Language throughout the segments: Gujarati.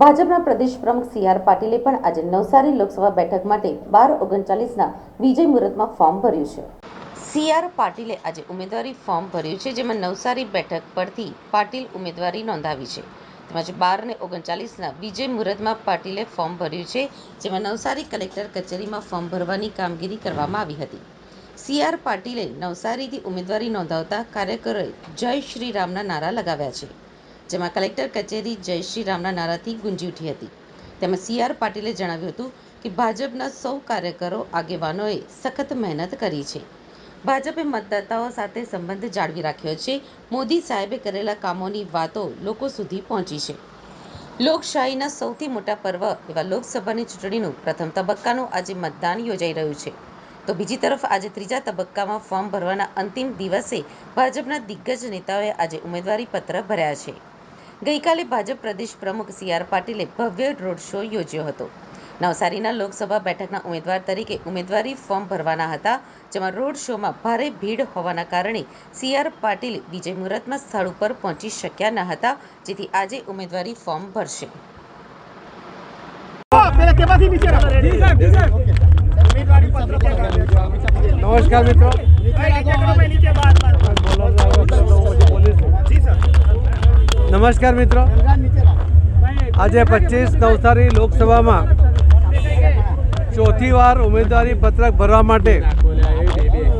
ભાજપના પ્રદેશ પ્રમુખ સી આર પાટીલે પણ આજે નવસારી લોકસભા બેઠક માટે બાર ઓગણચાલીસના વિજય મુહૂર્તમાં ફોર્મ ભર્યું છે. સી આર પાટીલે આજે ઉમેદવારી ફોર્મ ભર્યું છે, જેમાં નવસારી બેઠક પરથી પાટીલ ઉમેદવારી નોંધાવી છે. તેમજ બાર ને ઓગણચાલીસના વિજય મુહૂર્તમાં પાટીલે ફોર્મ ભર્યું છે, જેમાં નવસારી કલેક્ટર કચેરીમાં ફોર્મ ભરવાની કામગીરી કરવામાં આવી હતી. સી આર પાટીલે નવસારીથી ઉમેદવારી નોંધાવતા કાર્યકરોએ જય શ્રી રામના નારા લગાવ્યા છે. જેમાં કલેક્ટર કચેરી જય શ્રી રામના નારાથી ગુંજી ઉઠી હતી. તેમાં સી આર પાટીલે જણાવ્યું હતું કે ભાજપના સૌ કાર્યકરો, આગેવાનોએ સખત મહેનત કરી છે. ભાજપે મતદાતાઓ સાથે સંબંધ જાળવી રાખ્યો છે. મોદી સાહેબે કરેલા કામોની વાતો લોકો સુધી પહોંચી છે. લોકશાહીના સૌથી મોટા પર્વ એવા લોકસભાની ચૂંટણીનું પ્રથમ તબક્કાનું આજે મતદાન યોજાઈ રહ્યું છે. તો બીજી તરફ આજે ત્રીજા તબક્કામાં ફોર્મ ભરવાના અંતિમ દિવસે ભાજપના દિગ્ગજ નેતાઓએ આજે ઉમેદવારી પત્ર ભર્યા છે. ગઈકાલે ભાજપ પ્રદેશ પ્રમુખ સી આર પાટીલે ભવ્ય રોડ શો યોજ્યો હતો. નવસારીના લોકસભા બેઠકના ઉમેદવાર તરીકે ઉમેદવારી ફોર્મ ભરવાના હતા જેમાં રોડ શોમાં ભારે ભીડ હોવાના કારણે સી આર પાટીલ વિજય મુહૂર્તમાં સ્થળ ઉપર પહોંચી શક્યા ન હતા જેથી આજે ઉમેદવારી ફોર્મ ભરશે. નમસ્કાર તેમાંથી નમસ્કાર મિત્રો. આજે પચીસ નવસારી લોકસભામાં ચોથી વાર ઉમેદવારી પત્રક ભરવા માટે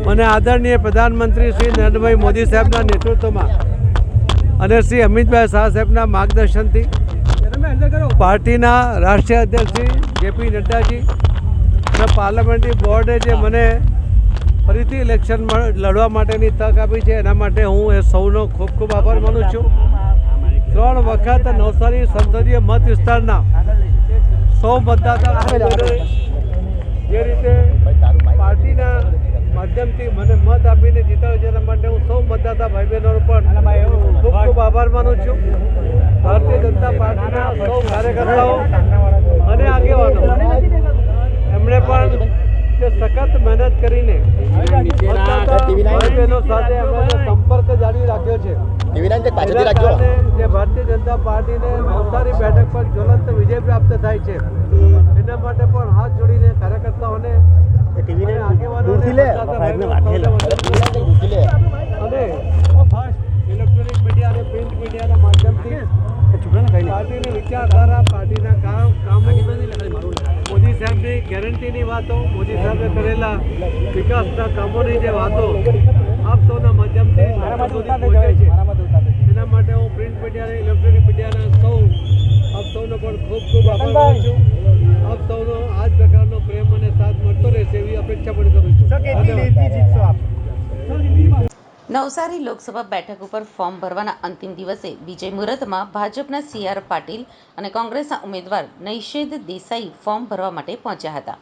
મને આદરણીય પ્રધાનમંત્રી શ્રી નરેન્દ્રભાઈ મોદી સાહેબના નેતૃત્વમાં અને શ્રી અમિતભાઈ શાહ સાહેબના માર્ગદર્શનથી પાર્ટીના રાષ્ટ્રીય અધ્યક્ષ શ્રી જેપી નડ્ડાજી અને પાર્લામેન્ટરી બોર્ડે જે મને ફરીથી ઇલેક્શન લડવા માટેની તક આપી છે, એના માટે હું એ સૌનો ખૂબ ખૂબ આભાર માનું છું. ત્રણ વખત નવસારી સંસદીય મત વિસ્તારના સૌ મતદાતા જે રીતે પાર્ટીના માધ્યમથી મને મત આપીને જીતાડ્યો એના માટે હું સૌ મતદાતા ભાઈ બહેનોનો પણ ખૂબ ખૂબ આભાર માનું છું. ભારતીય જનતા પાર્ટીના સૌ કાર્યકર્તાઓ અને આગેવાનો એમણે પણ જે સખત મહેનત કરીને મતદાતા ભાઈ બહેનો સાથે એમણે સંપર્ક જાળવી રાખ્યો છે પાછળથી એના રાખજો કારણે જે ભારતીય જનતા પાર્ટીને નવસારી બેઠક પર જ્વલંત વિજય પ્રાપ્ત થાય છે. એના માટે પણ હાથ જોડીને કાર્યકર્તાઓને અને ઇલેક્ટ્રોનિક મીડિયા અને પ્રિન્ટ મીડિયાના માધ્યમથી પાર્ટીની વિચારધારા પાર્ટીના કામ કામો. મોદી સાહેબની ગેરંટીની વાતો મોદી સાહેબે કરેલા વિકાસના કામોની જે વાતો આપ સૌના માધ્યમથી છે. માટે હું પ્રિન્ટ મીડિયા અને ઇલેક્ટ્રોનિક મીડિયાના સૌ આપ સૌનો પણ ખૂબ ખૂબ આભાર માનું છું. આપ સૌનો આ જ પ્રકારનો પ્રેમ અને સાથ મળતો રહેશે એવી અપેક્ષા પણ કરું છું. સર કેટલી ધન્યવાદ. જીતશો આપ. નવસારી લોકસભા બેઠક ઉપર ફોર્મ ભરવાના અંતિમ દિવસે વિજય મુહૂર્તમાં ભાજપના સી આર પાટીલ અને કોંગ્રેસના ઉમેદવાર નૈષેદ દેસાઈ ફોર્મ ભરવા માટે પહોંચ્યા હતા.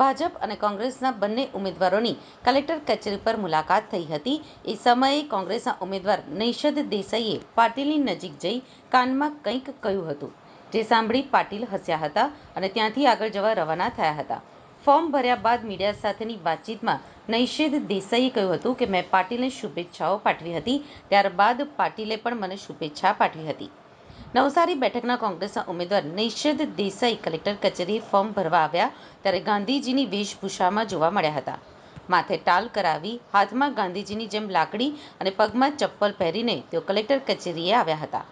ભાજપ અને કોંગ્રેસના બંને ઉમેદવારોની કલેક્ટર કચેરી પર મુલાકાત થઈ હતી. એ સમયે કોંગ્રેસના ઉમેદવાર નૈષદ દેસાઈએ પાટીલની નજીક જઈ કાનમાં કંઈક કહ્યું હતું. જે સાંભળી પાટીલ હસ્યા હતા અને ત્યાંથી આગળ જવા રવાના થયા હતા. ફોર્મ ભર્યા બાદ મીડિયા સાથેની વાતચીતમાં નૈષેદ દેસાઈએ કહ્યું હતું કે, મેં પાટીલને શુભેચ્છાઓ પાઠવી હતી. ત્યારબાદ પાટીલે પણ મને શુભેચ્છા પાઠવી હતી. નવસારી બેઠકના કોંગ્રેસના ઉમેદવાર નિષેધ દેસાઈ કલેક્ટર કચેરીએ ફોર્મ ભરવા આવ્યા ત્યારે ગાંધીજીની વેશભૂષામાં જોવા મળ્યા હતા. માથે ટાલ કરાવી હાથમાં ગાંધીજીની જેમ લાકડી અને પગમાં ચપ્પલ પહેરીને તેઓ કલેક્ટર કચેરીએ આવ્યા હતા.